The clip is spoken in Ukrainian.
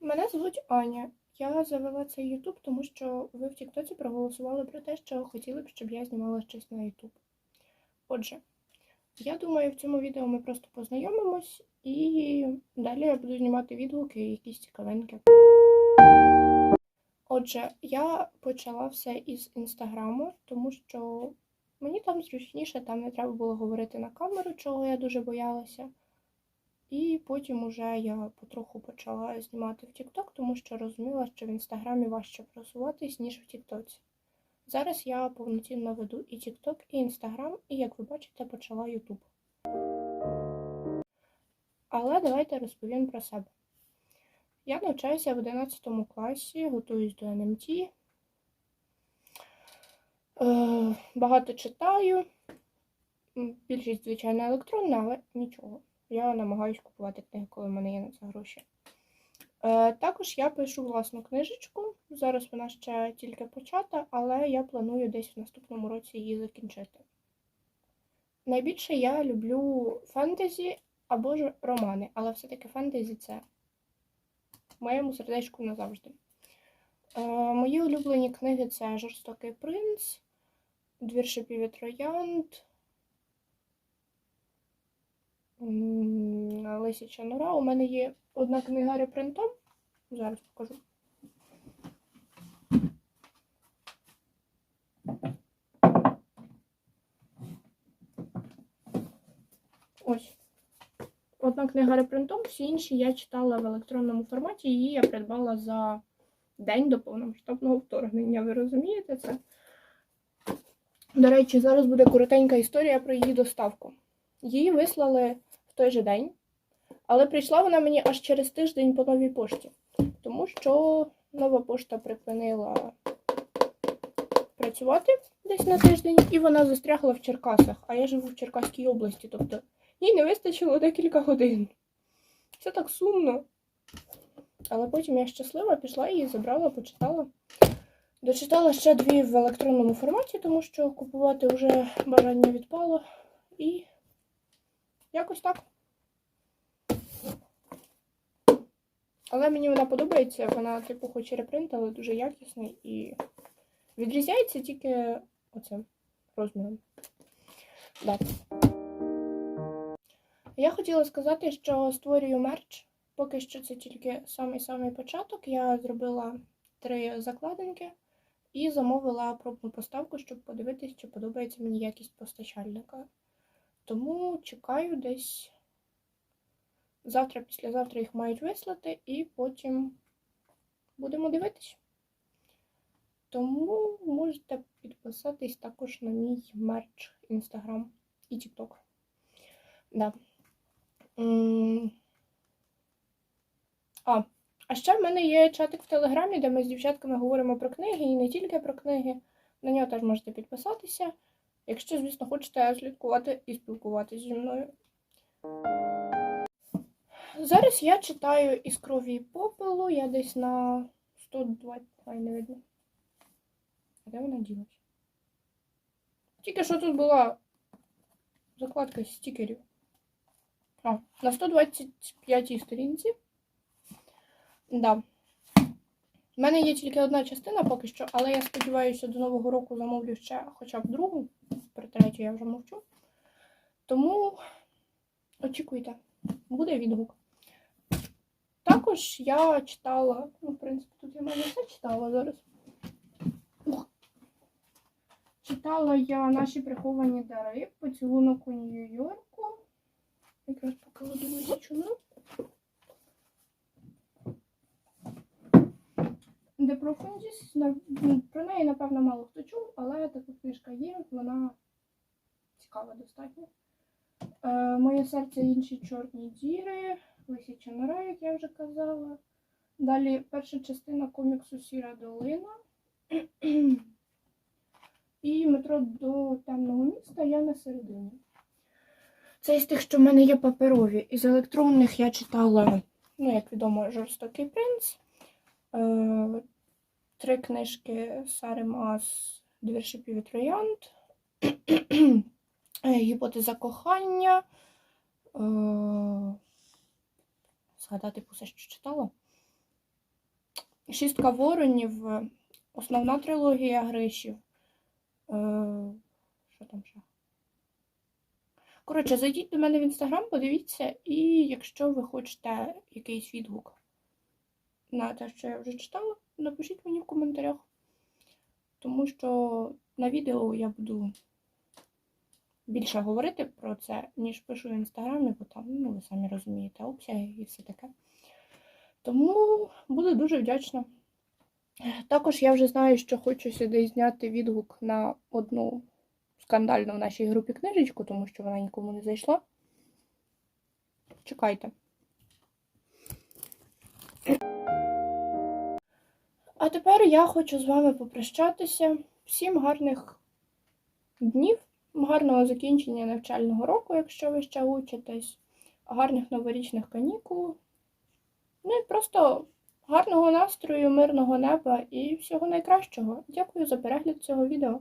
Мене звуть Аня. Я завела цей Ютуб, тому що ви в Тіктоці проголосували про те, що хотіли б, щоб я знімала щось на Ютуб. Отже, я думаю, в цьому відео ми просто познайомимось і далі я буду знімати відгуки і якісь цікавенькі. Отже, я почала все із інстаграму, тому що мені там зручніше, там не треба було говорити на камеру, чого я дуже боялася. І потім уже я потроху почала знімати в TikTok, тому що розуміла, що в інстаграмі важче просуватись, ніж в Тіктоці. Зараз я повноцінно веду і TikTok, і Instagram, і, як ви бачите, почала YouTube. Але давайте розповім про себе. Я навчаюся в 11 класі, готуюсь до НМТ. Е, багато читаю. Більшість, звичайно, електронна, але нічого. Я намагаюсь купувати книги, коли в мене є на це гроші. Е, також я пишу власну книжечку. Зараз вона ще тільки почата, але я планую десь в наступному році її закінчити. Найбільше я люблю фентезі або ж романи, але все-таки фентезі це в моєму сердечку назавжди. Е, мої улюблені книги це Жорстокий принц, Двір шипів і троянд, Лисяча нора. У мене є одна книга репринтом. Зараз покажу. Ось. Одна книга репринтом, всі інші я читала в електронному форматі, її я придбала за день до повномасштабного вторгнення. Ви розумієте це? До речі, зараз буде коротенька історія про її доставку. Її вислали в той же день, але прийшла вона мені аж через тиждень по новій пошті, тому що нова пошта припинила працювати десь на тиждень, і вона застрягла в Черкасах. А я живу в Черкаській області, тобто їй не вистачило декілька годин. Це так сумно. Але потім я щаслива, пішла її забрала, почитала. Дочитала ще дві в електронному форматі, тому що купувати вже бажання відпало. І якось так. Але мені вона подобається, вона, типу, хоч і репринт, але дуже якісний і відрізняється тільки оцим розміром. Да. Я хотіла сказати, що створюю мерч. Поки що це тільки самий-самий початок. Я зробила три закладинки і замовила пробну поставку, щоб подивитись, чи подобається мені якість постачальника. Тому чекаю десь завтра, післязавтра їх мають вислати, і потім будемо дивитись. Тому можете підписатись також на мій мерч Instagram і TikTok. Да. А, а ще в мене є чатик в Телеграмі, де ми з дівчатками говоримо про книги і не тільки про книги. На нього теж можете підписатися, якщо, звісно, хочете слідкувати і спілкуватися зі мною. Зараз я читаю із крові попелу, я десь на 120, ай, не видно. А де вона ділась? Тільки що тут була закладка стікерів. А, на 125 сторінці. Да. У мене є тільки одна частина поки що, але я сподіваюся, до Нового року замовлю ще хоча б другу. Про третю я вже мовчу. Тому очікуйте, буде відгук. Також я читала, ну, в принципі, тут я майже все читала зараз. Читала я наші приховані дари, поцілунок у Нью-Йорку. Якраз покладу висічу. Де Профундіс. Про неї, напевно, мало хто чув, але така книжка є, вона цікава достатньо. Е, Моє серце інші чорні діри, Лисяча нора, як я вже казала. Далі перша частина коміксу Сіра долина. І метро до темного міста я на середині. Це із тих, що в мене є паперові. Із електронних я читала, ну, як відомо, Жорстокий принц. Е, три книжки Сари Маас Двір шипів троянд. Гіпотеза кохання. Е, Згадати все, що читала. Шістка воронів, е, основна трилогія Гришів. Е, що там ще? Коротше, зайдіть до мене в інстаграм, подивіться, і якщо ви хочете якийсь відгук на те, що я вже читала, напишіть мені в коментарях. Тому що на відео я буду більше говорити про це, ніж пишу в інстаграмі, бо там, ну, ви самі розумієте, обсяги і все таке. Тому буду дуже вдячна. Також я вже знаю, що хочу сюди зняти відгук на одну скандальну в нашій групі книжечку, тому що вона нікому не зайшла. Чекайте. А тепер я хочу з вами попрощатися. Всім гарних днів, гарного закінчення навчального року, якщо ви ще учитесь, гарних новорічних канікул. Ну і просто гарного настрою, мирного неба і всього найкращого. Дякую за перегляд цього відео.